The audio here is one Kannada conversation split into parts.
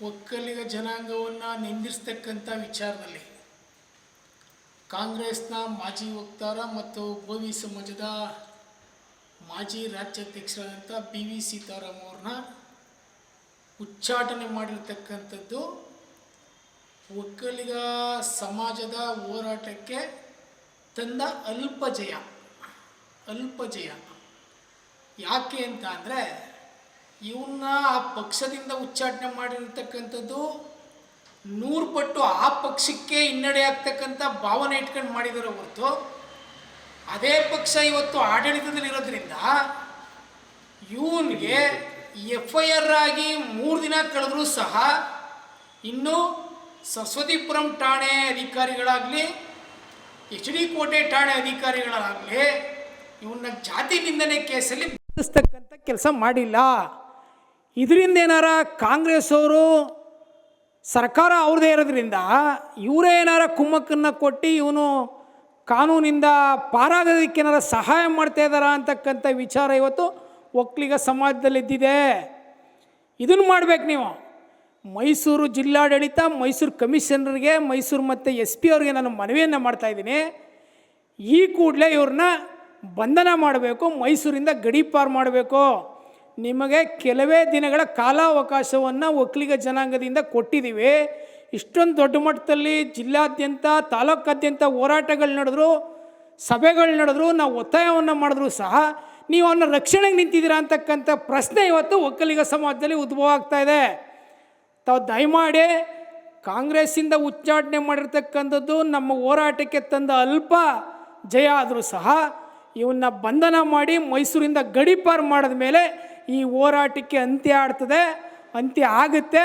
ಒಕ್ಕಲಿಗ ಜನಾಂಗವನ್ನು ನಿಂದಿಸ್ತಕ್ಕಂಥ ವಿಚಾರದಲ್ಲಿ ಕಾಂಗ್ರೆಸ್ನ ಮಾಜಿ ವಕ್ತಾರ ಮತ್ತು ಭೋವಿ ಸಮಾಜದ ಮಾಜಿ ರಾಜ್ಯಾಧ್ಯಕ್ಷರಾದಂಥ ಬಿ ವಿ ಸೀತಾರಾಮ್ ಅವ್ರನ್ನ ಉಚ್ಚಾಟನೆ ಮಾಡಿರ್ತಕ್ಕಂಥದ್ದು ಒಕ್ಕಲಿಗ ಸಮಾಜದ ಹೋರಾಟಕ್ಕೆ ತಂದ ಅಲ್ಪ ಜಯ ಅಲ್ಪ ಜಯ ಯಾಕೆ ಅಂತ ಅಂದರೆ ಇವನ್ನ ಆ ಪಕ್ಷದಿಂದ ಉಚ್ಚಾಟನೆ ಮಾಡಿರ್ತಕ್ಕಂಥದ್ದು ನೂರು ಪಟ್ಟು ಆ ಪಕ್ಷಕ್ಕೆ ಹಿನ್ನಡೆ ಆಗ್ತಕ್ಕಂಥ ಭಾವನೆ ಇಟ್ಕೊಂಡು ಮಾಡಿದರೆ ಹೊರತು. ಅದೇ ಪಕ್ಷ ಇವತ್ತು ಆಡಳಿತದಲ್ಲಿರೋದ್ರಿಂದ ಇವನಿಗೆ ಎಫ್ ಐ ಆರ್ ಆಗಿ ಮೂರು ದಿನ ಕಳೆದರೂ ಸಹ ಇನ್ನೂ ಸರಸ್ವತಿಪುರಂ ಠಾಣೆ ಅಧಿಕಾರಿಗಳಾಗಲಿ, ಎಚ್ ಡಿ ಕೋಟೆ ಠಾಣೆ ಅಧಿಕಾರಿಗಳಾಗಲಿ ಇವನ್ನ ಜಾತಿ ನಿಂದನೆ ಕೇಸಲ್ಲಿ ಕೆಲಸ ಮಾಡಿಲ್ಲ. ಇದರಿಂದ ಏನಾರ ಕಾಂಗ್ರೆಸ್ ಅವರು ಸರ್ಕಾರ ಅವ್ರದೇ ಇರೋದ್ರಿಂದ ಇವರೇ ಏನಾರ ಕುಮ್ಮಕ್ಕನ್ನು ಕೊಟ್ಟು ಇವನು ಕಾನೂನಿಂದ ಪಾರಾಗೋದಕ್ಕೆ ಏನಾರ ಸಹಾಯ ಮಾಡ್ತಾ ಇದ್ದಾರ ಅಂತಕ್ಕಂಥ ವಿಚಾರ ಇವತ್ತು ಒಕ್ಕಲಿಗ ಸಮಾಜದಲ್ಲಿ ಇದ್ದಿದೆ ಇದನ್ನು ಮಾಡ್ಬೇಕು ನೀವು. ಮೈಸೂರು ಜಿಲ್ಲಾಡಳಿತ, ಮೈಸೂರು ಕಮಿಷನರ್ಗೆ, ಮೈಸೂರು ಮತ್ತು ಎಸ್ ಪಿ ಅವ್ರಿಗೆ ನಾನು ಮನವಿಯನ್ನು ಮಾಡ್ತಾಯಿದ್ದೀನಿ ಈ ಕೂಡಲೇ ಇವ್ರನ್ನ ಬಂಧನ ಮಾಡಬೇಕು, ಮೈಸೂರಿಂದ ಗಡೀಪಾರು ಮಾಡಬೇಕು. ನಿಮಗೆ ಕೆಲವೇ ದಿನಗಳ ಕಾಲಾವಕಾಶವನ್ನು ಒಕ್ಕಲಿಗ ಜನಾಂಗದಿಂದ ಕೊಟ್ಟಿದ್ದೀವಿ. ಇಷ್ಟೊಂದು ದೊಡ್ಡ ಮಟ್ಟದಲ್ಲಿ ಜಿಲ್ಲಾದ್ಯಂತ, ತಾಲೂಕಾದ್ಯಂತ ಹೋರಾಟಗಳು ನಡೆದ್ರು, ಸಭೆಗಳು ನಡೆದ್ರು, ನಾವು ಒತ್ತಾಯವನ್ನು ಮಾಡಿದ್ರು ಸಹ ನೀವು ಅವನ್ನ ರಕ್ಷಣೆಗೆ ನಿಂತಿದ್ದೀರಾ ಅಂತಕ್ಕಂಥ ಪ್ರಶ್ನೆ ಇವತ್ತು ಒಕ್ಕಲಿಗ ಸಮಾಜದಲ್ಲಿ ಉದ್ಭವ ಆಗ್ತಾ ಇದೆ. ತಾವು ದಯಮಾಡಿ ಕಾಂಗ್ರೆಸ್ಸಿಂದ ಉಚ್ಚಾಟನೆ ಮಾಡಿರ್ತಕ್ಕಂಥದ್ದು ನಮ್ಮ ಹೋರಾಟಕ್ಕೆ ತಂದ ಅಲ್ಪ ಜಯ ಆದರೂ ಸಹ ಇವನ್ನ ಬಂಧನ ಮಾಡಿ ಮೈಸೂರಿಂದ ಗಡೀಪಾರು ಮಾಡಿದ ಮೇಲೆ ಈ ಹೋರಾಟಕ್ಕೆ ಅಂತ್ಯ ಆಡ್ತದೆ ಅಂತ್ಯ ಆಗುತ್ತೆ.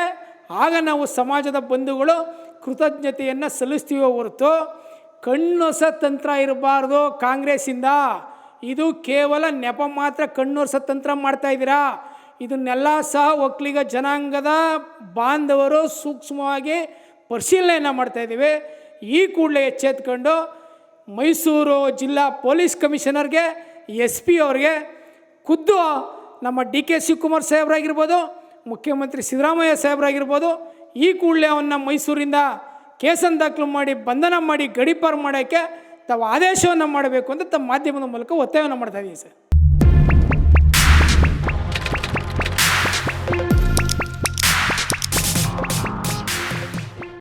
ಆಗ ನಾವು ಸಮಾಜದ ಬಂಧುಗಳು ಕೃತಜ್ಞತೆಯನ್ನು ಸಲ್ಲಿಸ್ತೀವೋ ಹೊರತು ಕಣ್ಣೊಸ ತಂತ್ರ ಇರಬಾರ್ದು ಕಾಂಗ್ರೆಸ್ಸಿಂದ. ಇದು ಕೇವಲ ನೆಪ ಮಾತ್ರ ಕಣ್ಣೊರ್ಸ ತಂತ್ರ ಮಾಡ್ತಾ ಇದ್ದೀರಾ? ಇದನ್ನೆಲ್ಲ ಸಹ ಒಕ್ಕಲಿಗ ಜನಾಂಗದ ಬಾಂಧವರು ಸೂಕ್ಷ್ಮವಾಗಿ ಪರಿಶೀಲನೆಯನ್ನು ಮಾಡ್ತಾಯಿದ್ದೀವಿ ಈ ಕೂಡಲೇ ಎಚ್ಚೆತ್ಕೊಂಡು ಮೈಸೂರು ಜಿಲ್ಲಾ ಪೊಲೀಸ್ ಕಮಿಷನರ್ಗೆ ಎಸ್ ಪಿ ಅವ್ರಿಗೆ ಖುದ್ದು ನಮ್ಮ ಡಿ ಕೆ ಶಿವಕುಮಾರ್ ಸಾಹೇಬರಾಗಿರ್ಬೋದು, ಮುಖ್ಯಮಂತ್ರಿ ಸಿದ್ದರಾಮಯ್ಯ ಸಾಹೇಬರಾಗಿರ್ಬೋದು, ಈ ಕೂಡಲೇ ಅವನ್ನ ಮೈಸೂರಿಂದ ಕೇಸನ್ನು ದಾಖಲು ಮಾಡಿ, ಬಂಧನ ಮಾಡಿ ಗಡೀಪಾರು ಮಾಡೋಕ್ಕೆ ತಾವು ಆದೇಶವನ್ನು ಮಾಡಬೇಕು ಅಂತ ತಮ್ಮ ಮಾಧ್ಯಮದ ಮೂಲಕ ಒತ್ತಾಯವನ್ನು ಮಾಡ್ತಾ ಇದ್ದೀವಿ ಸರ್.